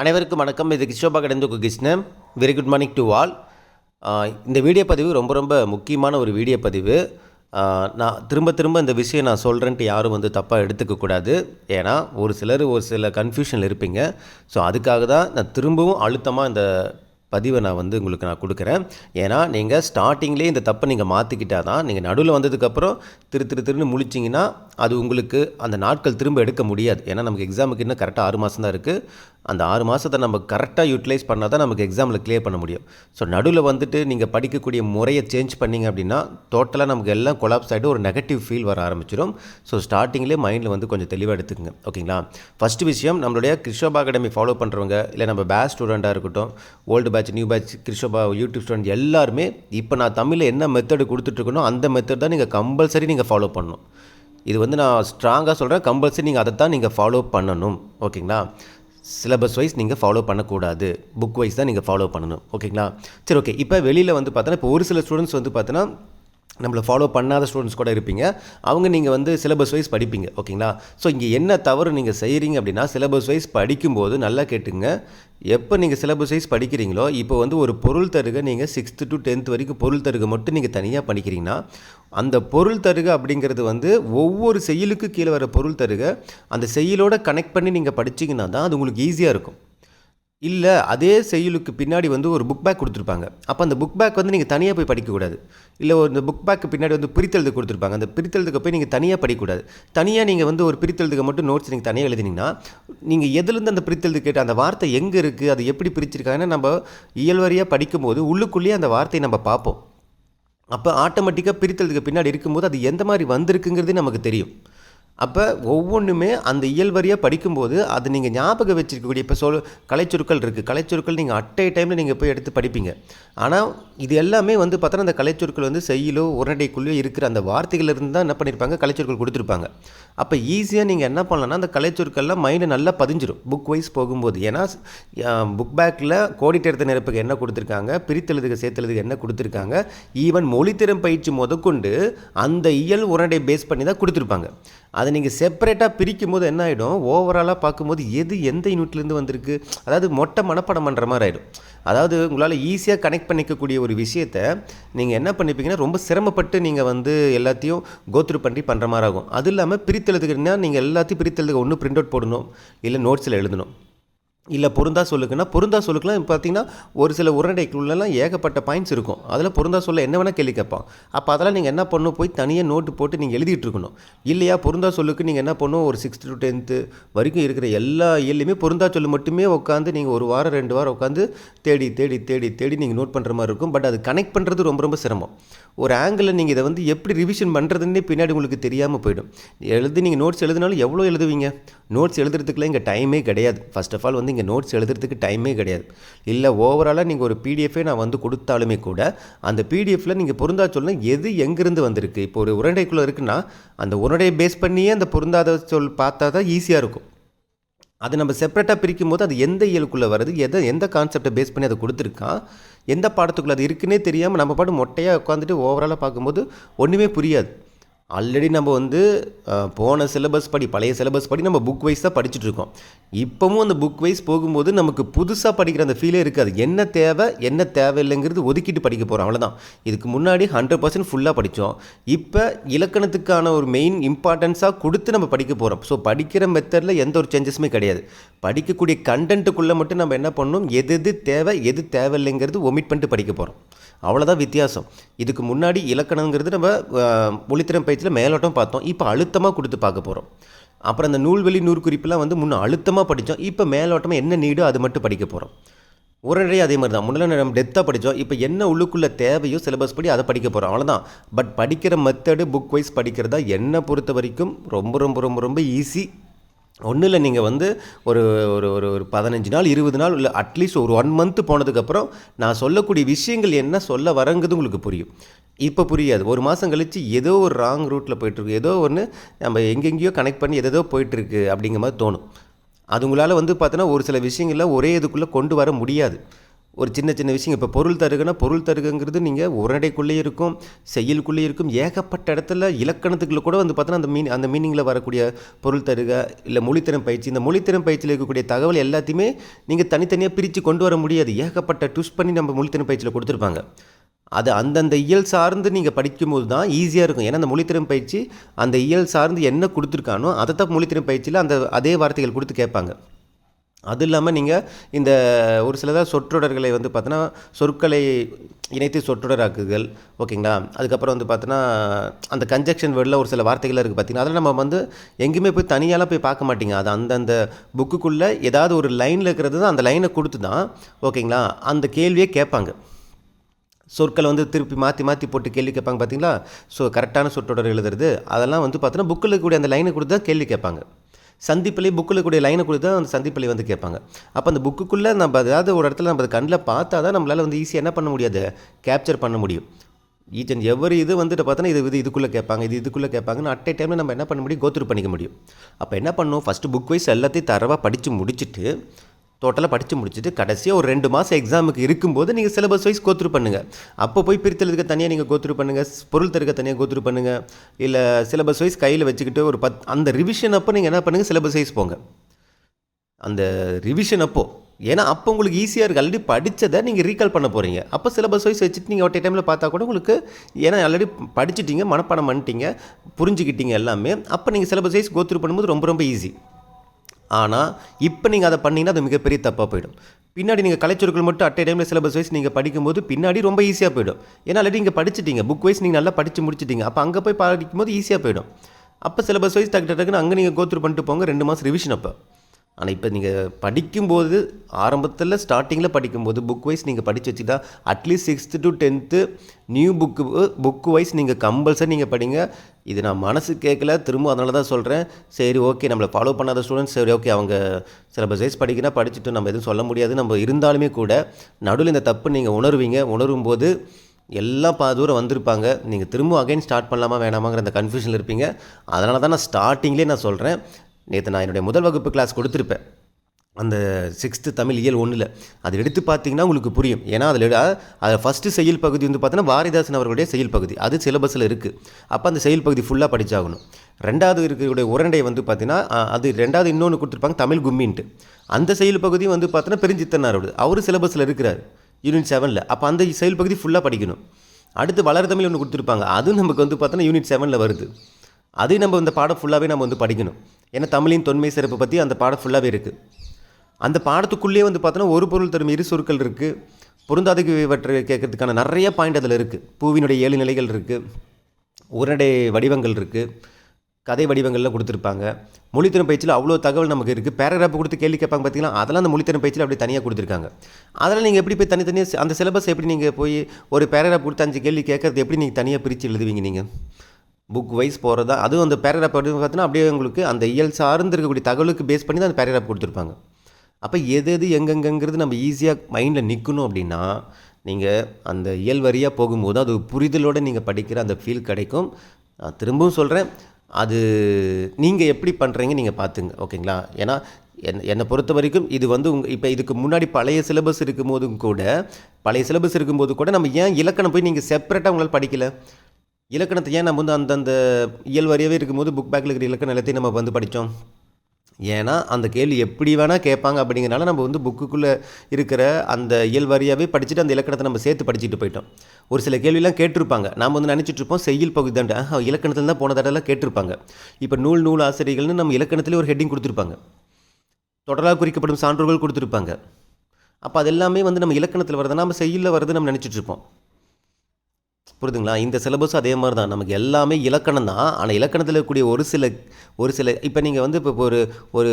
அனைவருக்கும் வணக்கம். இது கிஷோபா கடந்து Krishnan. Very good morning to all இந்த வீடியோ பதிவு ரொம்ப ரொம்ப முக்கியமான ஒரு வீடியோ பதிவு. நான் திரும்ப திரும்ப இந்த விஷயம் நான் சொல்கிறேன்ட்டு யாரும் வந்து தப்பாக எடுத்துக்கக்கூடாது ஏன்னா ஒரு சிலர் ஒரு சில கன்ஃபியூஷனில் இருப்பீங்க. ஸோ அதுக்காக தான் நான் திரும்பவும் அழுத்தமாக இந்த பதிவை நான் வந்து உங்களுக்கு நான் கொடுக்குறேன். ஏன்னா நீங்கள் ஸ்டார்டிங்லேயே இந்த தப்பை நீங்கள் மாற்றிக்கிட்டா தான் நீங்கள் நடுவில் வந்ததுக்கப்புறம் திரு திரு திருன்னு முழிச்சிங்கன்னா அது உங்களுக்கு அந்த நாட்கள் திரும்ப எடுக்க முடியாது. ஏன்னா நமக்கு எக்ஸாமுக்கு இன்னும் கரெக்டாக ஆறு மாதம் தான் இருக்குது அந்த ஆறு மாதத்தை நம்ம கரெக்டாக யூட்டிலைஸ் பண்ணால் தான் நமக்கு எக்ஸாமில் கிளியர் பண்ண முடியும். ஸோ நடுவில் வந்துட்டு நீங்கள் படிக்கக்கூடிய முறையை சேஞ்ச் பண்ணிங்க அப்படின்னா டோட்டலாக நமக்கு எல்லாம் கொலாப்ஸ் ஆகிட்டு ஒரு நெகட்டிவ் ஃபீல் வர ஆரம்பிச்சிடும் ஸோ ஸ்டார்டிங்லேயே மைண்டில் வந்து கொஞ்சம் தெளிவாக எடுத்துக்கங்க. ஓகேங்களா ஃபஸ்ட் விஷயம் நம்மளுடைய கிருஷ்ணபா அகாடமி ஃபாலோ பண்ணுறவங்க இல்லை நம்ம பேஸ்ட் ஸ்டூடெண்ட்டாக இருக்கட்டும் ஓல்டு பேட்ச் நியூ பேட்ச் கிருஷ்ணபா யூடியூப் ஸ்டூடெண்ட் எல்லாருமே இப்போ நான் தமிழில் என்ன மெத்தடு கொடுத்துட்ருக்கனோ அந்த மெத்தட் தான் நீங்கள் கம்பல்சரி நீங்கள் ஃபாலோ பண்ணணும். இது வந்து நான் ஸ்ட்ராங்காக சொல்கிறேன் கம்பல்சரி நீங்கள் அதை தான் நீங்கள் ஃபாலோ பண்ணணும். ஓகேங்களா? சிலபஸ் வைஸ் நீங்கள் ஃபாலோ பண்ணக்கூடாது. புக் வைஸ் தான் நீங்கள் ஃபாலோ பண்ணணும். ஓகேங்களா? சரி ஓகே இப்போ வெளியில் வந்து பார்த்தோன்னா இப்போ ஒரு சில ஸ்டூடெண்ட்ஸ் வந்து பார்த்தோன்னா நம்மளை ஃபாலோ பண்ணாத ஸ்டூடெண்ட்ஸ் கூட இருப்பீங்க. அவங்க நீங்கள் வந்து சிலபஸ் வைஸ் படிப்பீங்க ஓகேங்களா ஸோ இங்கே என்ன தவறு நீங்கள் செய்கிறீங்க அப்படின்னா சிலபஸ் வைஸ் படிக்கும்போது நல்லா கேட்டுங்க. எப்போ நீங்கள் சிலபஸ் வைஸ் படிக்கிறீங்களோ இப்போ வந்து ஒரு பொருள் தருக நீங்கள் சிக்ஸ்த்து டு டென்த் வரைக்கும் பொருள் தருக மட்டும் நீங்கள் தனியாக படிக்கிறீங்கன்னா அந்த பொருள் தருக அப்படிங்கிறது வந்து ஒவ்வொரு செயலுக்கு கீழே வர பொருள் தருக அந்த செயலோட கனெக்ட் பண்ணி நீங்கள் படிச்சீங்கன்னா தான் அது உங்களுக்கு ஈஸியாக இருக்கும். இல்லை அதே செய்யுளுக்கு பின்னாடி வந்து ஒரு புக் பேக் கொடுத்துருப்பாங்க. அப்போ அந்த புக் பேக் வந்து நீங்கள் தனியாக போய் படிக்கக்கூடாது. இல்லை ஒரு இந்த புக் பேக்கு பின்னாடி வந்து பிரித்தெழுது கொடுத்துருப்பாங்க. அந்த பிரித்தெழுதுக்கு போய் நீங்கள் தனியாக படிக்கக்கூடாது. தனியாக நீங்கள் வந்து ஒரு பிரித்தெழுதுக்கு மட்டும் நோட்ஸ் நீங்கள் தனியாக எழுதினீங்கன்னா நீங்கள் எதுலேருந்து அந்த பிரித்தெழுது கேட்டு அந்த வார்த்தை எங்கே இருக்குது அது எப்படி பிரிச்சிருக்காங்கன்னா நம்ம இயல்வரியாக படிக்கும்போது உள்ளுக்குள்ளேயே அந்த வார்த்தையை நம்ம பார்ப்போம். அப்போ ஆட்டோமேட்டிக்காக பிரித்தெழுதுக்கு பின்னாடி இருக்கும்போது அது எந்த மாதிரி வந்திருக்குங்கிறதே நமக்கு தெரியும். அப்போ ஒவ்வொன்றுமே அந்த இயல்வரியாக படிக்கும்போது அது நீங்கள் ஞாபகம் வச்சுருக்கக்கூடிய இப்போ சொல் கலைச்சொற்கள் இருக்குது கலைச்சொற்கள் நீங்கள் அட்டை டைமில் நீங்கள் போய் எடுத்து படிப்பீங்க. ஆனால் இது எல்லாமே வந்து பார்த்தோன்னா அந்த கலைச்சொற்கள் வந்து செய்யிலோ உரண்டைக்குள்ளேயோ இருக்கிற அந்த வார்த்தைகளிலிருந்து தான் என்ன பண்ணியிருப்பாங்க கலைச்சொற்கள் கொடுத்துருப்பாங்க. அப்போ ஈஸியாக நீங்கள் என்ன பண்ணலாம்னா அந்த கலைச்சொற்கள்லாம் மைண்டு நல்லா பதிஞ்சிடும் புக் வைஸ் போகும்போது. ஏன்னா புக் பேக்கில் கோடிட்டெடுத்த நிரப்புக்கு என்ன கொடுத்துருக்காங்க? பிரித்தெழுதுக்கு சேர்த்தெழுதுக்கு என்ன கொடுத்துருக்காங்க? ஈவன் மொழித்திறன் பயிற்சி முதற்கொண்டு அந்த இயல் உரண்டை பேஸ் பண்ணி தான் கொடுத்துருப்பாங்க. அதை நீங்கள் செப்பரேட்டாக பிரிக்கும் போது என்ன ஆகிடும் ஓவராலாக பார்க்கும்போது எது எந்த யூனிட்லேருந்து வந்திருக்கு? அதாவது மொட்டை மனப்பாடம் பண்ணுற மாதிரி ஆகிடும் அதாவது உங்களால் ஈஸியாக கனெக்ட் பண்ணிக்கக்கூடிய ஒரு விஷயத்தை நீங்கள் என்ன பண்ணிப்பீங்கன்னா ரொம்ப சிரமப்பட்டு நீங்கள் வந்து எல்லாத்தையும் கோத்ரூ பண்ணி பண்ணுற மாதிரி ஆகும். அது இல்லாமல் பிரித்தெழுதுக்குன்னா நீங்கள் எல்லாத்தையும் பிரித்தெழுதுக்கு ஒன்று பிரிண்ட் அவுட் போடணும் இல்லை நோட்ஸில் எழுதணும். இல்லை பொருந்தா சொல்லுக்குன்னா பொருந்தா சொல்லுக்குலாம் இப்போ பார்த்தீங்கன்னா ஒரு சில உரண்டைக்குள்ளெல்லாம் ஏகப்பட்ட பாயிண்ட்ஸ் இருக்கும். அதில் பொருந்தா சொல்ல என்ன வேணால் கேள்வி கேட்பான். அப்போ அதெல்லாம் நீங்கள் என்ன பண்ணணும் போய் தனியாக நோட்டு போட்டு நீங்கள் எழுதிட்டு இருக்கணும். இல்லையா பொருந்தா சொல்லுக்கு நீங்கள் என்ன பண்ணணும் ஒரு சிக்ஸ்த் டு டென்த்து வரைக்கும் இருக்கிற எல்லா இயல்லையுமே பொருந்தா சொல்லு மட்டுமே உட்காந்து நீங்கள் ஒரு வாரம் ரெண்டு வாரம் உட்காந்து தேடி தேடி தேடி தேடி நீங்கள் நோட் பண்ணுற மாதிரி இருக்கும். பட் அது கனெக்ட் பண்ணுறது ரொம்ப ரொம்ப சிரமம். ஒரு ஆங்கிளில் நீங்கள் இதை வந்து எப்படி ரிவிஷன் பண்ணுறதுன்னே பின்னாடி உங்களுக்கு தெரியாமல் போயிடும். எழுதி நீங்கள் நோட்ஸ் எழுதினாலும் எவ்வளோ எழுதுவீங்க? நோட்ஸ் எழுதுறதுக்குலாம் இங்கே டைமே கிடையாது. ஃபஸ்ட் ஆஃப் ஆல் வந்து நீங்கள் நோட்ஸ் எழுதுறதுக்கு டைமே கிடையாது. இல்லை ஓவராலாக நீங்கள் ஒரு பிடிஎஃபே நான் வந்து கொடுத்தாலுமே கூட அந்த பிடிஎஃப்பில் நீங்கள் பொருந்தா சொல்லணும் எது எங்கேருந்து வந்திருக்கு? இப்போ ஒரு உரண்டைக்குள்ளே இருக்குன்னா அந்த உரண்டையை பேஸ் பண்ணியே அந்த பொருந்தாத சொல் பார்த்தா தான் ஈஸியாக இருக்கும். அது நம்ம செப்பரேட்டாக பிரிக்கும் போது அது எந்த இயலுக்குள்ளே வருது? எதை எந்த கான்செப்டை பேஸ் பண்ணி அதை கொடுத்துருக்கான் எந்த பாடத்துக்குள்ளே அது இருக்குன்னே தெரியாமல் நம்ம பாட்டு மொட்டையாக உட்காந்துட்டு ஓவராலாக பார்க்கும்போது ஒன்றுமே புரியாது. ஆல்ரெடி நம்ம வந்து போன சிலபஸ் படி பழைய சிலபஸ் படி நம்ம புக் வைஸ் தான் படிச்சுட்ருக்கோம் இப்போவும் அந்த புக் வைஸ் போகும்போது நமக்கு புதுசாக படிக்கிற அந்த ஃபீலே இருக்காது. என்ன தேவை என்ன தேவையில்லைங்கிறது ஒதுக்கிட்டு படிக்க போகிறோம் அவ்வளோதான் இதுக்கு முன்னாடி ஹண்ட்ரட் பர்சன்ட் ஃபுல்லாக படித்தோம் இப்போ இலக்கணத்துக்கான ஒரு மெயின் இம்பார்ட்டன்ஸாக கொடுத்து நம்ம படிக்க போகிறோம் ஸோ படிக்கிற மெத்தடில் எந்த ஒரு சேஞ்சஸுமே கிடையாது. படிக்கக்கூடிய கண்டென்ட்டுக்குள்ளே மட்டும் நம்ம என்ன பண்ணணும்? எது எது தேவை எது தேவையில்லைங்கிறது ஒமிட் பண்ணிட்டு படிக்க போகிறோம் அவ்வளோதான் வித்தியாசம். இதுக்கு முன்னாடி இலக்கணங்கிறது நம்ம ஒளித்திறம் பயிற்சி பயிற்சியில் மேலோட்டம் பார்த்தோம். இப்போ அழுத்தமாக கொடுத்து பார்க்க போகிறோம் அப்புறம் அந்த நூல்வெளி நூற்குறிப்பெல்லாம் வந்து முன்னே அழுத்தமாக படித்தோம். இப்போ மேலோட்டமாக என்ன நீடோ அது மட்டும் படிக்க போகிறோம் உடனடியே அதே மாதிரி தான் முன்னாடி நம்ம டெத்தாக படித்தோம். இப்போ என்ன உள்ளுக்குள்ளே தேவையோ சிலபஸ் படி அதை படிக்க போகிறோம் அவ்வளோதான் பட் படிக்கிற மெத்தடு புக் வைஸ் படிக்கிறதா என்னை பொறுத்த வரைக்கும் ரொம்ப ரொம்ப ரொம்ப ரொம்ப ஈஸி ஒன்றும் இல்லை நீங்கள் வந்து ஒரு ஒரு ஒரு ஒரு பதினஞ்சு நாள் இருபது நாள் இல்லை அட்லீஸ்ட் ஒரு ஒன் மந்த்து போனதுக்கப்புறம் நான் சொல்லக்கூடிய விஷயங்கள் என்ன சொல்ல வரங்கிறது உங்களுக்கு புரியும். இப்போ புரியாது. ஒரு மாதம் கழித்து ஏதோ ஒரு ராங் ரூட்டில் போயிட்டுருக்கு. ஏதோ ஒன்று நம்ம எங்கெங்கேயோ கனெக்ட் பண்ணி எதேதோ போயிட்டுருக்கு அப்படிங்கிற மாதிரி தோணும். அது உங்களால் வந்து பார்த்தோன்னா ஒரு சில விஷயங்களில் ஒரே இதுக்குள்ளே கொண்டு வர முடியாது. ஒரு சின்ன சின்ன விஷயம். இப்போ பொருள் தருகுன்னா பொருள் தருகங்கிறது நீங்கள் உரைநடைக்குள்ளேயே இருக்கும் செய்யுளுக்குள்ளேயே இருக்கும். ஏகப்பட்ட இடத்துல இலக்கணத்துக்குள்ள கூட வந்து பார்த்தோன்னா அந்த மீன் அந்த மீனிங்கில் வரக்கூடிய பொருள் தருக இல்லை மொழித்திறன் பயிற்சி. இந்த மொழித்திறன் பயிற்சியில் இருக்கக்கூடிய தகவல் எல்லாத்தையுமே நீங்கள் தனித்தனியாக பிரித்து கொண்டு வர முடியாது. ஏகப்பட்ட ட்விஸ்ட் பண்ணி நம்ம மொழித்திறன் பயிற்சியில் கொடுத்துருப்பாங்க. அது அந்தந்த இயல் சார்ந்து நீங்கள் படிக்கும்போது தான் ஈஸியாக இருக்கும். ஏன்னா அந்த மொழித்திறன் பயிற்சி அந்த இயல் சார்ந்து என்ன கொடுத்துருக்கானோ அதை தான் மொழித்திறன் பயிற்சியில் அந்த அதே வார்த்தைகள் கொடுத்து கேட்பாங்க. அது இல்லாமல் நீங்கள் இந்த ஒரு சிலதாக சொற்றொடர்களை வந்து பார்த்தோன்னா சொற்களை இணைத்து சொற்றொடராக்குகள் ஓகேங்களா? அதுக்கப்புறம் வந்து பார்த்தோன்னா அந்த கன்ஜெக்ஷன் வேர்டில் ஒரு சில வார்த்தைகள் இருக்குது பார்த்தீங்கன்னா அதில் நம்ம வந்து எங்கேயுமே போய் தனியாலாம் போய் பார்க்க மாட்டிங்க. அது அந்தந்த புக்குக்குள்ளே ஏதாவது ஒரு லைனில் இருக்கிறது தான் அந்த லைனை கொடுத்து தான் ஓகேங்களா? அந்த கேள்வியே கேட்பாங்க. சொற்களை வந்து திருப்பி மாற்றி மாற்றி போட்டு கேள்வி கேட்பாங்க பார்த்தீங்களா ஸோ கரெக்டான சொற்றொடர் எழுதுறது அதெல்லாம் வந்து பார்த்தோன்னா புக்கில் கூடிய அந்த லைனை கொடுத்து தான் கேள்வி கேட்பாங்க. சந்திப்பிலே புக்கில் கூடிய லைனை கொடுத்து தான் அந்த சந்திப்பிலே வந்து கேட்பாங்க. அப்போ அந்த புக்குக்குள்ளே நம்ம அதாவது ஒரு இடத்துல நம்ம அதை கண்ணில் பார்த்தா தான் நம்மளால் வந்து ஈஸியாக என்ன பண்ண முடியாது கேப்சர் பண்ண முடியும். ஈச் அண்ட் எவ்வரி இது வந்துட்டு பார்த்தோன்னா இது இது இதுக்குள்ளே கேட்பாங்க இது இதுக்குள்ளே கேட்பாங்கன்னு அட் டைமில் நம்ம என்ன பண்ண முடியும்? கோத்ரூ பண்ணிக்க முடியும். அப்போ என்ன பண்ணணும் ஃபஸ்ட்டு புக் வைஸ் எல்லாத்தையும் தரவாக படித்து முடிச்சுட்டு டோட்டலாக படித்து முடிச்சுட்டு கடைசியாக ஒரு ரெண்டு மாதம் எக்ஸாமுக்கு இருக்கும்போது நீங்கள் சிலபஸ் வைஸ் கோத்ரூ பண்ணுங்கள் அப்போ போய் பிரித்தலுக்கு தனியாக நீங்கள் கோத்ரூ பண்ணுங்கள் பொருள் தருக்க தனியாக கோத்ரூ பண்ணுங்கள் இல்லை சிலபஸ் வைஸ் கையில் வச்சுக்கிட்டு ஒரு பத் அந்த ரிவிஷன் அப்போ நீங்கள் என்ன பண்ணுங்கள் சிலபஸ் வைஸ் போங்க. அந்த ரிவிஷன் அப்போது ஏன்னா அப்போ உங்களுக்கு ஈஸியாக இருக்குது ஆல்ரெடி படித்ததை நீங்கள் ரீகால் பண்ண போகிறீங்க அப்போ சிலபஸ் வைஸ் வச்சுட்டு நீங்கள் ஒட்டே டைமில் பார்த்தா கூட உங்களுக்கு ஏன்னா ஆல்ரெடி படிச்சுட்டிங்க மனப்பாடம் பண்ணிட்டீங்க புரிஞ்சுக்கிட்டீங்க எல்லாமே. அப்போ நீங்கள் சிலபஸ் வைஸ் கோத்ரூ பண்ணும்போது ரொம்ப ரொம்ப ஈஸி ஆனால் இப்போ நீங்கள் அதை பண்ணீங்கன்னா அது மிகப்பெரிய தப்பாக போயிடும். பின்னாடி நீங்கள் கலைச்சொற்கள் மட்டும் அட்டை டைமில் சிலபஸ் வைஸ் நீங்கள் படிக்கும்போது பின்னாடி ரொம்ப ஈஸியாக போயிடும். ஏன்னா ஆல்ரெடி நீங்கள் படிச்சிட்டீங்க. புக் வைஸ் நீங்கள் நல்லா படித்து முடிச்சிட்டீங்க. அப்போ அங்கே போய் படிக்கும்போது ஈஸியாக போயிடும். அப்போ சிலபஸ் வைஸ் டக்கு டக்குன்னு அங்கே நீங்கள் கோத்ரூ பண்ணிட்டு போங்க. ரெண்டு மாதம் ரிவிஷன் அப்போ. ஆனால் இப்போ நீங்கள் படிக்கும்போது ஆரம்பத்தில் ஸ்டார்டிங்கில் படிக்கும்போது புக் வைஸ் நீங்கள் படித்து வச்சுட்டா at least sixth to tenth new book book wise நீங்கள் கம்பல்சரி நீங்கள் படிங்க. இது நான் மனசு கேட்கல திரும்ப அதனால தான் சொல்கிறேன் சரி ஓகே நம்மளை ஃபாலோ பண்ணாத ஸ்டூடெண்ட்ஸ் சரி ஓகே அவங்க சிலபஸ் வைஸ் படிக்கிறா படிச்சுட்டு நம்ம எதுவும் சொல்ல முடியாது. நம்ம இருந்தாலுமே கூட நடுவில் இந்த தப்பு நீங்கள் உணர்வீங்க. உணரும் போது எல்லாம் பா தூரம் வந்திருப்பாங்க. நீங்கள் திரும்ப அகைன் ஸ்டார்ட் பண்ணலாமா வேணாமாங்கிற அந்த கன்ஃபியூஷனில் இருப்பீங்க. அதனால தான் நான் ஸ்டார்டிங்லேயே நான் சொல்கிறேன் நேற்று நான் என்னுடைய முதல் வகுப்பு கிளாஸ் கொடுத்துருப்பேன். அந்த சிக்ஸ்த்து தமிழ் இயல் ஒன்றில் அது எடுத்து பார்த்தீங்கன்னா உங்களுக்கு புரியும். ஏன்னா அதில் அதில் ஃபஸ்ட்டு செயல் பகுதி வந்து பார்த்தோன்னா பாரதிதாசன் அவர்களுடைய செயல் பகுதி. அது சிலபஸில் இருக்குது அப்போ அந்த செயல் பகுதி ஃபுல்லாக படித்தாகணும் ரெண்டாவது இருக்கக்கூடிய உரண்டை வந்து பார்த்தீங்கன்னா அது ரெண்டாவது இன்னொன்று கொடுத்துருப்பாங்க தமிழ் கும்மின்ட்டு. அந்த செயல் பகுதி வந்து பார்த்தோன்னா பெருஞ்சித்தனாரோடு அவர். சிலபஸில் இருக்கிறார். யூனிட் செவனில் அப்போ அந்த செயல் பகுதி ஃபுல்லாக படிக்கணும். அடுத்து வளர் தமிழ் ஒன்று கொடுத்துருப்பாங்க. அதுவும் நமக்கு வந்து பார்த்தோன்னா யூனிட் செவனில் வருது. அதையும் நம்ம இந்த பாடம் ஃபுல்லாகவே நம்ம வந்து படிக்கணும். ஏன்னா தமிழின் தொன்மை சிறப்பு பற்றி அந்த பாடம் ஃபுல்லாகவே இருக்குது அந்த பாடத்துக்குள்ளேயே வந்து பார்த்தோன்னா ஒரு பொருள் தரும் இரு சொற்கள் இருக்குது பொருந்தாதவற்றை கேட்கறதுக்கான நிறைய பாயிண்ட் அதில் இருக்குது பூவினுடைய ஏழு நிலைகள் இருக்குது உரடை வடிவங்கள் இருக்குது கதை வடிவங்கள்லாம் கொடுத்துருப்பாங்க. மொழித்திறன் பயிற்சியில் அவ்வளோ தகவல் நமக்கு இருக்குது பேராகிராஃப் கொடுத்து கேள்வி கேட்பாங்க பார்த்தீங்கன்னா அதெல்லாம் அந்த மொழித்திறன் பயிற்சியில் அப்படி தனியாக கொடுத்துருக்காங்க. அதெல்லாம் நீங்கள் எப்படி போய் தனித்தனியாக அந்த சிலபஸ் எப்படி நீங்கள் போய் ஒரு பேராகிராஃப் கொடுத்து அஞ்சு கேள்வி கேட்கறது எப்படி நீங்கள் தனியாக பிரித்து எழுதுவீங்க நீங்கள் புக் வைஸ் போகிறதா அதுவும் அந்த பேராகிராஃப் பார்த்தீங்கன்னா அப்படியே உங்களுக்கு அந்த இயல் சார்ந்து இருக்கக்கூடிய தகவலுக்கு பேஸ் பண்ணி தான் அந்த பேராகிராஃப் கொடுத்துருப்பாங்க. அப்போ எது எது எங்கெங்கங்கிறது நம்ம ஈஸியாக மைண்டில் நிற்கணும் அப்படின்னா நீங்கள் அந்த இயல் வரியாக போகும்போது அது புரிதலோடு நீங்கள் படிக்கிற அந்த ஃபீல் கிடைக்கும். நான் திரும்பவும் சொல்கிறேன் அது நீங்கள் எப்படி பண்ணுறீங்க நீங்கள் பார்த்துங்க ஓகேங்களா? ஏன்னா என் என்னை பொறுத்த வரைக்கும் இது வந்து உங்கள் இப்போ இதுக்கு முன்னாடி பழைய சிலபஸ் இருக்கும்போதும் கூட பழைய சிலபஸ் இருக்கும்போது கூட நம்ம ஏன் இலக்கணம் போய் நீங்கள் செப்பரேட்டாக உங்களால் படிக்கலை? இலக்கணத்தை ஏன் நம்ம வந்து அந்தந்த இயல்வாரியாகவே இருக்கும்போது புக் பேக்கில் இருக்கிற இலக்கணம் எல்லாத்தையும் நம்ம வந்து படித்தோம்? ஏன்னா அந்த கேள்வி எப்படி வேணால் கேட்பாங்க அப்படிங்கிறனால நம்ம வந்து புக்குக்குள்ளே இருக்கிற அந்த இயல்வாரியாகவே படிச்சுட்டு அந்த இலக்கணத்தை நம்ம சேர்த்து படிச்சுட்டு போயிட்டோம். ஒரு சில கேள்வியெல்லாம் கேட்டிருப்பாங்க. நாம் வந்து நினச்சிட்ருப்போம் செய்யல் செய்யுள் பகுதி தான் இலக்கணத்தில் தான் போன தடவை கேட்டிருப்பாங்க. இப்போ நூல் நூல் ஆசிரியர்கள்னு நம்ம இலக்கணத்திலே ஒரு ஹெட்டிங் கொடுத்துருப்பாங்க. தொடராக குறிக்கப்படும் சான்றோர்கள் கொடுத்துருப்பாங்க. அப்போ அது எல்லாமே வந்து நம்ம இலக்கணத்தில் வருதுன்னா நம்ம செய்யுளில் வருது நம்ம நினச்சிட்ருப்போம் புரிதுங்களா? புரியுதுங்களா இந்த சிலபஸ் அதே மாதிரி தான் நமக்கு எல்லாமே இலக்கணம் தான். ஆனால் இலக்கணத்தில் இருக்கக்கூடிய ஒரு சில ஒரு சில இப்போ நீங்கள் வந்து இப்போ ஒரு ஒரு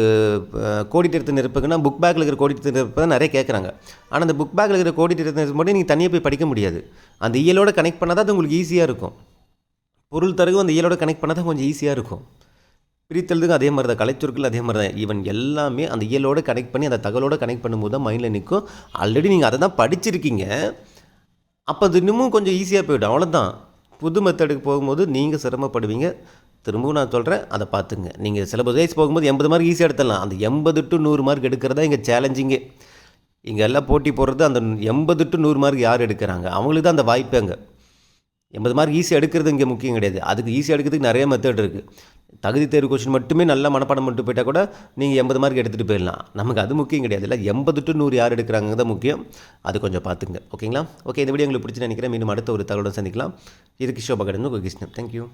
கோடிட்டு நிரப்புக்குன்னா புக் பேக்கில் இருக்கிற கோடிட்டு நிரப்பு தான் நிறைய கேட்குறாங்க ஆனால் அந்த புக் பேக்கில் இருக்கிற கோடிட்டு நிரப்பு மட்டும் நீங்கள் தனியாக போய் படிக்க முடியாது. அந்த இயலோட கனெக்ட் பண்ணால் தான் அது உங்களுக்கு ஈஸியாக இருக்கும். பொருள் தரகு அந்த இயலோட கனெக்ட் பண்ணால் தான் கொஞ்சம் ஈஸியாக இருக்கும். பிரித்தெழுதுக்கும் அதே மாதிரி தான் கலைச்சொற்கள் அதே மாதிரி தான் ஈவன் எல்லாமே அந்த இயலோட கனெக்ட் பண்ணி அந்த தகவலோட கனெக்ட் பண்ணும்போது தான் மைண்டில் நிற்கும். ஆல்ரெடி நீங்கள் அதை தான் படிச்சிருக்கீங்க. அப்போ அது இன்னமும் கொஞ்சம் ஈஸியாக போயிடும். அவ்வளோதான் புது மெத்தடுக்கு போகும்போது நீங்கள் சிரமப்படுவீங்க. திரும்பவும் நான் சொல்கிறேன் அதை பார்த்துங்க நீங்கள் சிலபஸ் வைஸ் போகும்போது எண்பது மார்க் ஈஸியாக எடுத்துடலாம். அந்த எண்பது டு நூறு மார்க் எடுக்கிறதா இங்கே சேலஞ்சிங்கே இங்கே எல்லாம் போட்டி போடுறது அந்த எண்பது டு நூறு மார்க் யார் எடுக்கிறாங்க? அவங்களுக்கு தான் அந்த வாய்ப்பு அங்கே. எண்பது மார்க் ஈஸியாக எடுக்கிறது இங்கே முக்கியம் கிடையாது. அதுக்கு ஈஸியாக எடுக்கிறதுக்கு நிறைய மெத்தட் இருக்குது தகுதி தேர்வு கொஷின் மட்டுமே நல்லா மனப்பாடம் மட்டும் போயிட்டால் கூட நீங்கள் எண்பது மார்க் எடுத்துகிட்டு போயிடலாம். நமக்கு அது முக்கியம் கிடையாது. இல்லை எண்பது டு நூறு யார் எடுக்கிறாங்க தான் முக்கியம். அது கொஞ்சம் பார்த்துங்க. ஓகேங்களா ஓகே இந்த வீடியோ உங்களுக்கு பிடிச்சி நினைக்கிறேன். மீண்டும் அடுத்த ஒரு தகவலோடு சந்திக்கலாம். இது கிஷோபா கடன் உங்கள் கிருஷ்ணன் தேங்க்யூ